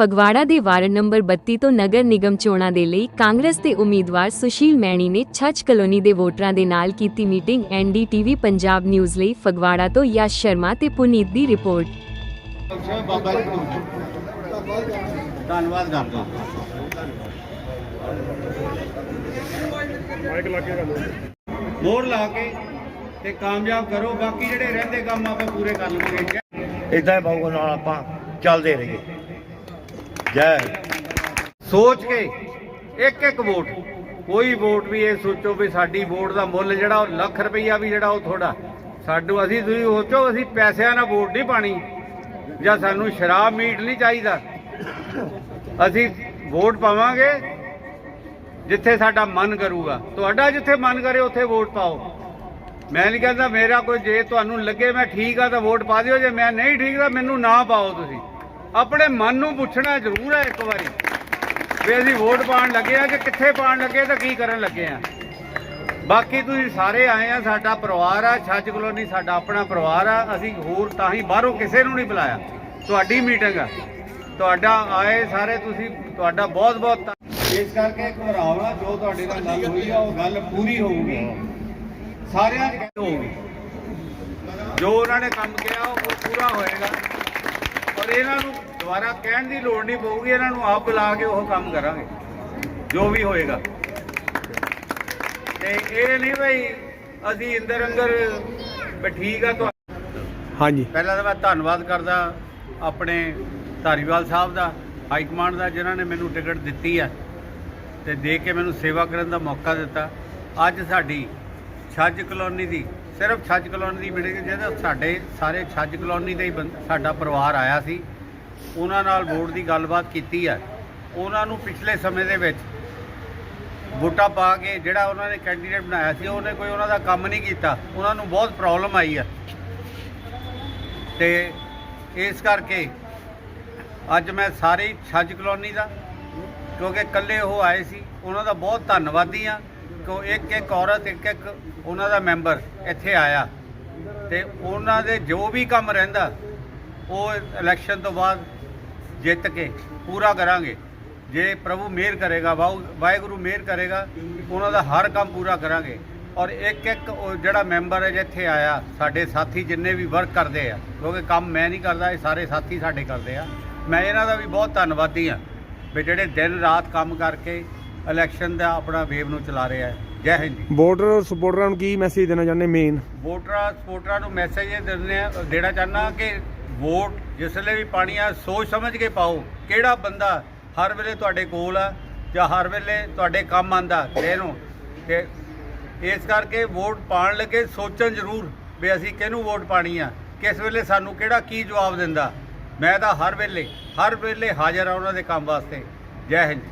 ਫਗਵਾੜਾ ਦੇ ward number 32 ਤੋਂ ਨਗਰ ਨਿਗਮ ਚੋਣਾਂ ਦੇ ਲਈ ਕਾਂਗਰਸ ਦੇ ਉਮੀਦਵਾਰ ਸੁਸ਼ੀਲ ਮੈਣੀ ਨੇ ਛੱਜ ਕਲੋਨੀ ਦੇ ਵੋਟਰਾਂ ਦੇ ਨਾਲ ਕੀਤੀ ਮੀਟਿੰਗ ਐਨਡੀਟੀਵੀ ਪੰਜਾਬ ਨਿਊਜ਼ ਲਈ ਫਗਵਾੜਾ ਤੋਂ ਯਸ਼ ਸ਼ਰਮਾ ਤੇ ਪੁਨੀਤ ਦੀ ਰਿਪੋਰਟ। ਅੱਛਾ ਬਾਬਾ ਜੀ ਧੰਨਵਾਦ ਕਰਦਾ ਮੋਹਰ ਲਾ ਕੇ ਤੇ ਕਾਮਯਾਬ ਕਰੋ ਬਾਕੀ ਜਿਹੜੇ ਰਹਿੰਦੇ ਕੰਮ ਆਪਾਂ ਪੂਰੇ ਕਰ ਲਵਾਂਗੇ। ਇਦਾਂ ਹੀ ਬਾਬੂ ਨਾਲ ਆਪਾਂ ਚੱਲਦੇ ਰਹੀਏ। ਜੈ ਸੋਚ ਕੇ ਇੱਕ ਇੱਕ ਵੋਟ। ਕੋਈ ਵੋਟ ਵੀ ਇਹ ਸੋਚੋ ਵੀ ਸਾਡੀ ਵੋਟ ਦਾ ਮੁੱਲ ਜਿਹੜਾ ਉਹ ਲੱਖ ਰੁਪਈਆ ਵੀ ਜਿਹੜਾ ਉਹ ਥੋੜਾ ਸਾਡੂ ਅਸੀਂ ਤੁਸੀਂ ਸੋਚੋ, ਅਸੀਂ ਪੈਸਿਆਂ ਨਾਲ ਵੋਟ ਨਹੀਂ ਪਾਣੀ ਜਾਂ ਸਾਨੂੰ ਸ਼ਰਾਬ ਮੀਟ ਨਹੀਂ ਚਾਹੀਦਾ। ਅਸੀਂ ਵੋਟ ਪਾਵਾਂਗੇ ਜਿੱਥੇ ਸਾਡਾ ਮਨ ਕਰੂਗਾ। ਤੁਹਾਡਾ ਜਿੱਥੇ ਮਨ ਕਰੇ ਉੱਥੇ ਵੋਟ ਪਾਓ। ਮੈਂ ਨਹੀਂ ਕਹਿੰਦਾ ਮੇਰਾ ਕੋਈ ਜੇ ਤੁਹਾਨੂੰ ਲੱਗੇ ਮੈਂ ਠੀਕ ਆ ਤਾਂ ਵੋਟ ਪਾ ਦਿਓ। ਜੇ ਮੈਂ ਨਹੀਂ ਠੀਕ ਤਾਂ ਮੈਨੂੰ ਨਾ ਪਾਓ ਤੁਸੀਂ। ਆਪਣੇ ਮਨ ਨੂੰ ਪੁੱਛਣਾ ਜ਼ਰੂਰ ਹੈ ਇੱਕ ਵਾਰੀ ਵੀ ਅਸੀਂ ਵੋਟ ਪਾਣ ਲੱਗੇ ਆ ਕਿ ਕਿੱਥੇ ਪਾਣ ਲੱਗੇ ਤਾਂ ਕੀ ਕਰਨ ਲੱਗੇ ਆ ਬਾਕੀ ਤੁਸੀਂ ਸਾਰੇ ਆਏ ਆ, ਸਾਡਾ ਪਰਿਵਾਰ ਆ, ਛੱਜ ਕਲੋਨੀ ਸਾਡਾ ਆਪਣਾ ਪਰਿਵਾਰ ਆ, ਅਸੀਂ ਹੋਰ ਤਾਂ ਹੀ ਬਾਹਰੋਂ ਕਿਸੇ ਨੂੰ ਨਹੀਂ ਬੁਲਾਇਆ। ਤੁਹਾਡੀ ਮੀਟਿੰਗ ਆ। ਤੁਹਾਡਾ ਆਏ ਸਾਰੇ ਤੁਸੀਂ, ਤੁਹਾਡਾ ਬਹੁਤ ਬਹੁਤ ਧੰਨ- ਇਸ ਕਰਕੇ ਘਬਰਾਓ ਨਾ, ਜੋ ਤੁਹਾਡੇ ਨਾਲ ਗੱਲ ਹੋਈ ਆ, ਉਹ ਗੱਲ ਪੂਰੀ ਹੋਊਗੀ। ਸਾਰਿਆਂ ਦੀ ਹੋਊਗੀ। ਜੋ ਉਹਨਾਂ ਨੇ ਕੰਮ ਕਿਹਾ, ਉਹ ਪੂਰਾ ਹੋਏਗਾ। ਔਰ ਇਹਨਾਂ ਨੂੰ ਦੁਬਾਰਾ ਕਹਿਣ ਦੀ ਲੋੜ ਨਹੀਂ ਪਊਗੀ ਇਹਨਾਂ ਨੂੰ ਆਪ ਬੁਲਾ ਕੇ ਉਹ ਕੰਮ ਕਰਾਂਗੇ ਜੋ ਵੀ ਹੋਏਗਾ। ਤੇ ਇਹ ਨਹੀਂ ਬਈ ਅਸੀਂ ਇੰਦਰ ਅੰਦਰ ਠੀਕ ਆ ਤੁਹਾ ਹਾਂਜੀ। ਪਹਿਲਾਂ ਤਾਂ ਮੈਂ ਧੰਨਵਾਦ ਕਰਦਾ ਆਪਣੇ ਧਾਰੀਵਾਲ ਸਾਹਿਬ ਦਾ ਹਾਈ ਕਮਾਂਡ ਦਾ ਜਿਨ੍ਹਾਂ ਨੇ ਮੈਨੂੰ ਟਿਕਟ ਦਿੱਤੀ ਹੈ ਤੇ ਦੇ ਕੇ ਮੈਨੂੰ ਸੇਵਾ ਕਰਨ ਦਾ ਮੌਕਾ ਦਿੱਤਾ। ਅੱਜ ਸਾਡੀ ਛੱਜ ਕਲੋਨੀ ਦੀ ਸਿਰਫ ਛੱਜ ਕਲੋਨੀ ਦੀ ਮੀਟਿੰਗ ਜਿਹਦਾ ਸਾਡੇ ਸਾਰੇ ਛੱਜ ਕਲੋਨੀ ਦੇ ਹੀ ਬੰ- ਸਾਡਾ ਪਰਿਵਾਰ ਆਇਆ ਸੀ। ਉਹਨਾਂ ਨਾਲ ਵੋਟ ਦੀ ਗੱਲਬਾਤ ਕੀਤੀ ਹੈ। ਉਹਨਾਂ ਨੂੰ ਪਿਛਲੇ ਸਮੇਂ ਦੇ ਵਿੱਚ ਵੋਟਾਂ ਪਾ ਕੇ ਜਿਹੜਾ ਉਹਨਾਂ ਨੇ ਕੈਂਡੀਡੇਟ ਬਣਾਇਆ ਸੀ, ਉਹਨੇ ਕੋਈ ਉਹਨਾਂ ਦਾ ਕੰਮ ਨਹੀਂ ਕੀਤਾ। ਉਹਨਾਂ ਨੂੰ ਬਹੁਤ ਪ੍ਰੋਬਲਮ ਆਈ ਹੈ। ਤੇ ਇਸ ਕਰਕੇ ਅੱਜ ਮੈਂ ਸਾਰੇ ਛੱਜ ਕਲੋਨੀ ਦਾ, ਕਿਉਂਕਿ ਇਕੱਲੇ ਉਹ ਆਏ ਸੀ, ਉਹਨਾਂ ਦਾ ਬਹੁਤ ਧੰਨਵਾਦੀ ਆ ਕਿ ਇੱਕ ਇੱਕ ਔਰਤ, ਇੱਕ ਇੱਕ ਉਹਨਾਂ ਦਾ ਮੈਂਬਰ ਇੱਥੇ ਆਇਆ ਤੇ ਉਹਨਾਂ ਦੇ ਜੋ ਵੀ ਕੰਮ ਰਹਿੰਦਾ, ਉਹ ਇਲੈਕਸ਼ਨ ਤੋਂ ਬਾਅਦ ਜਿੱਤ ਕੇ ਪੂਰਾ ਕਰਾਂਗੇ। ਜੇ ਪ੍ਰਭੂ ਮਿਹਰ ਕਰੇਗਾ ਵਾਹਿ- ਵਾਹਿਗੁਰੂ ਮਿਹਰ ਕਰੇਗਾ, ਉਹਨਾਂ ਦਾ ਹਰ ਕੰਮ ਪੂਰਾ ਕਰਾਂਗੇ। ਔਰ ਇੱਕ ਇੱਕ ਉਹ ਜਿਹੜਾ ਮੈਂਬਰ ਹੈ ਜਿੱਥੇ ਆਇਆ, ਸਾਡੇ ਸਾਥੀ ਜਿੰਨੇ ਵੀ ਵਰਕ ਕਰਦੇ ਆ, ਕਿਉਂਕਿ ਕੰਮ ਮੈਂ ਨਹੀਂ ਕਰਦਾ, ਇਹ ਸਾਰੇ ਸਾਥੀ ਸਾਡੇ ਕਰਦੇ ਆ। ਮੈਂ ਇਹਨਾਂ ਦਾ ਵੀ ਬਹੁਤ ਧੰਨਵਾਦੀ ਆ ਵੀ ਜਿਹੜੇ ਦਿਨ ਰਾਤ ਕੰਮ ਕਰਕੇ ਇਲੈਕਸ਼ਨ ਦਾ ਆਪਣਾ ਵੇਵ ਨੂੰ ਚਲਾ ਰਹੇ ਆ ਜੈ ਹਿੰਦ ਜੀ। ਵੋਟਰ ਸਪੋਰਟਰਾਂ ਨੂੰ ਕੀ ਮੈਸੇਜ ਦੇਣਾ ਚਾਹੁੰਦੇ ਮੇਨ ਵੋਟਰਾਂ ਸਪੋਰਟਰਾਂ ਨੂੰ ਮੈਸੇਜ ਇਹ ਦਿੰਦੇ ਆ ਦੇਣਾ ਚਾਹੁੰਦਾ ਕਿ ਵੋਟ ਜਿਸ ਵੇਲੇ ਵੀ ਪਾਣੀ ਆ ਸੋਚ ਸਮਝ ਕੇ ਪਾਓ ਕਿਹੜਾ ਬੰਦਾ ਹਰ ਵੇਲੇ ਤੁਹਾਡੇ ਕੋਲ ਆ ਜਾਂ ਹਰ ਵੇਲੇ ਤੁਹਾਡੇ ਕੰਮ ਆਂਦਾ ਇਹਨੂੰ ਤੇ ਇਸ ਕਰਕੇ ਵੋਟ ਪਾਣ ਲੱਗੇ ਸੋਚਣ ਜ਼ਰੂਰ ਵੀ ਅਸੀਂ ਕਿਹਨੂੰ ਵੋਟ ਪਾਣੀ ਆ ਕਿਸ ਵੇਲੇ ਸਾਨੂੰ ਕਿਹੜਾ ਕੀ ਜਵਾਬ ਦਿੰਦਾ। ਮੈਂ ਤਾਂ ਹਰ ਵੇਲੇ ਹਰ ਵੇਲੇ ਹਾਜ਼ਰ ਆ ਉਹਨਾਂ ਦੇ ਕੰਮ ਵਾਸਤੇ। ਜੈ ਹਿੰਦ ਜੀ।